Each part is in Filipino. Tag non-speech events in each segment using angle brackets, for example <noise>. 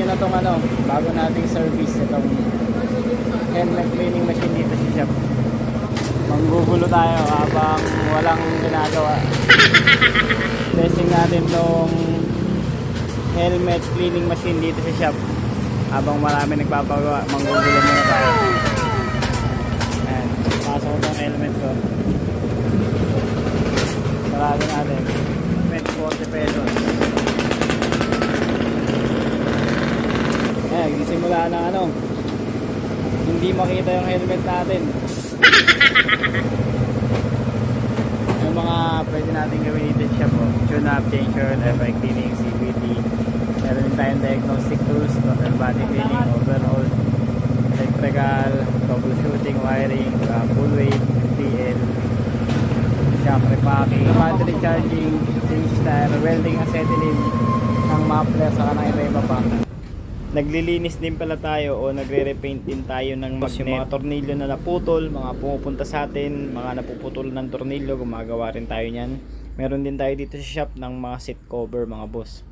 nyo na tong ano, bago nating service itong helmet cleaning machine dito sa shop. Manggugulo tayo habang walang ginagawa. <laughs> Testing natin tong helmet cleaning machine dito sa shop. Habang marami nagpapagawa, manggugulo muna tayo. Ayan, pasok ko tong helmet ko. Sarado natin. Nagsisimula ng ano, hindi makita yung helmet natin. <laughs> yung mga pwede natin gawin dito siya po. Tune up, change oil, FI cleaning, CVT. Meron din tayong diagnostic tools, total body cleaning, overall, electrical, troubleshooting, wiring, uh, full weight, PL, shock repacking, battery charging, change tire, welding acetylene, ng muffler, saka ng iba-iba pa. Naglilinis din pala tayo o nagre-repaint din tayo ng magnet. Yung mga tornilyo na naputol, mga pumupunta sa atin, mga napuputol ng tornilyo, gumagawa rin tayo niyan. Meron din tayo dito sa shop ng mga seat cover, mga boss.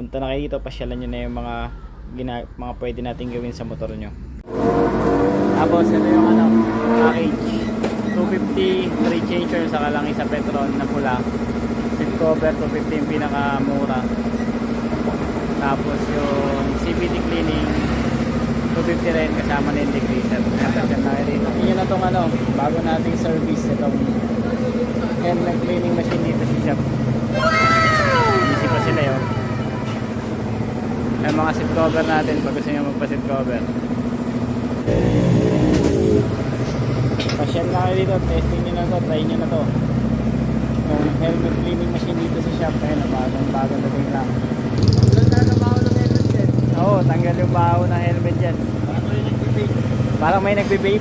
Punta na kayo dito, pasyalan nyo na yung mga, gina- mga pwede natin gawin sa motor nyo. Tapos ito yung ano, package. 250 free changer saka lang isa Petron na pula. Seat cover 250 yung pinakamura. Tapos yung CVT cleaning 250 rin kasama na yung degreaser. Napasyan na rin. Yun na tong ano, bago nating service itong helmet cleaning machine dito sa shop. Busy pa sila yun. Yung mga seat cover natin pag gusto nyo magpa-seat cover. Pasyal na kayo dito, testing nyo na to, try nyo na to. Yung helmet cleaning machine dito sa shop, ayun, bagong bagong dating lang baho, tanggal yung baho ng helmet yan. Parang may nagbe-vape.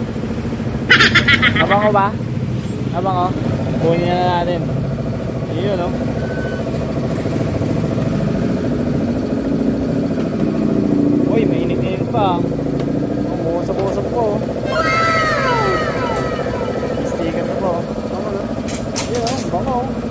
Abang ko ba? Abang ko? Kunin na natin. Yun, no? Oh. Uy, mainit-init pa. Umusap-usap ko. Wow! Sticker na po. Bango, no? Yun, bango. Oh. Bango.